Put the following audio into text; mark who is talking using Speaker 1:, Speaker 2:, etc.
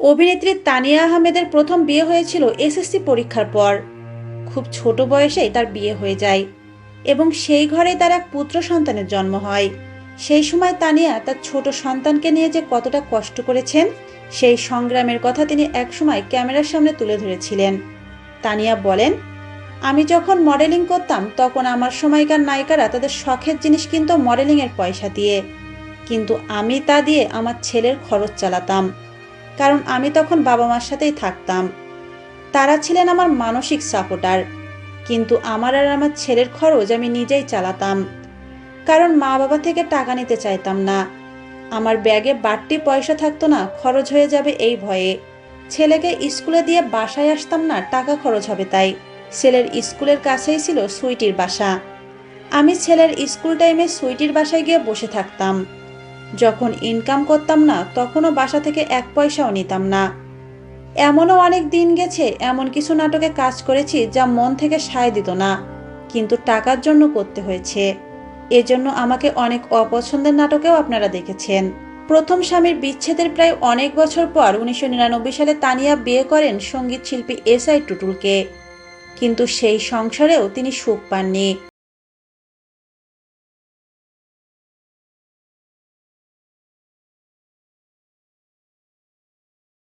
Speaker 1: অভিনেত্রী তানিয়া আহমেদের প্রথম বিয়ে হয়েছিল এসএসসি পরীক্ষার পর। খুব ছোট বয়সেই তার বিয়ে হয়ে যায় এবং সেই ঘরেই তার এক পুত্র সন্তানের জন্ম হয়। সেই সময় তানিয়া তার ছোট সন্তানকে নিয়ে যে কতটা কষ্ট করেছেন, সেই সংগ্রামের কথা তিনি একসময় ক্যামেরার সামনে তুলে ধরেছিলেন। তানিয়া বলেন, আমি যখন মডেলিং করতাম, তখন আমার সময়কার নায়িকারা তাদের শখের জিনিস কিনতো মডেলিংয়ের পয়সা দিয়ে। কিন্তু আমি তা দিয়ে আমার ছেলের খরচ চালাতাম। কারণ আমি তখন বাবা মার সাথেই থাকতাম। তারা ছিলেন আমার মানসিক সাপোর্টার, কিন্তু আমার আর আমার ছেলের খরচ আমি নিজেই চালাতাম। কারণ মা বাবা থেকে টাকা নিতে চাইতাম না। আমার ব্যাগে বাড়তি পয়সা থাকতো না, খরচ হয়ে যাবে এই ভয়ে। ছেলেকে স্কুলে দিয়ে বাসায় আসতাম না, টাকা খরচ হবে তাই। ছেলের স্কুলের কাছেই ছিল সুইটির বাসা। আমি ছেলের স্কুল টাইমে সুইটির বাসায় গিয়ে বসে থাকতাম। যখন ইনকাম করতাম না, তখনও বাসা থেকে এক পয়সাও নিতাম না। এমনও অনেক দিন গেছে, এমন কিছু নাটকে কাজ করেছি যা মন থেকে সায় দিত না, কিন্তু টাকার জন্য করতে হয়েছে। এজন্য আমাকে অনেক অপছন্দের নাটকেও আপনারা দেখেছেন। প্রথম স্বামীর বিচ্ছেদের প্রায় অনেক বছর পর উনিশশো নিরানব্বই সালে তানিয়া বিয়ে করেন সংগীত শিল্পী এস আই টুটুলকে। কিন্তু সেই সংসারেও তিনি সুখ পাননি।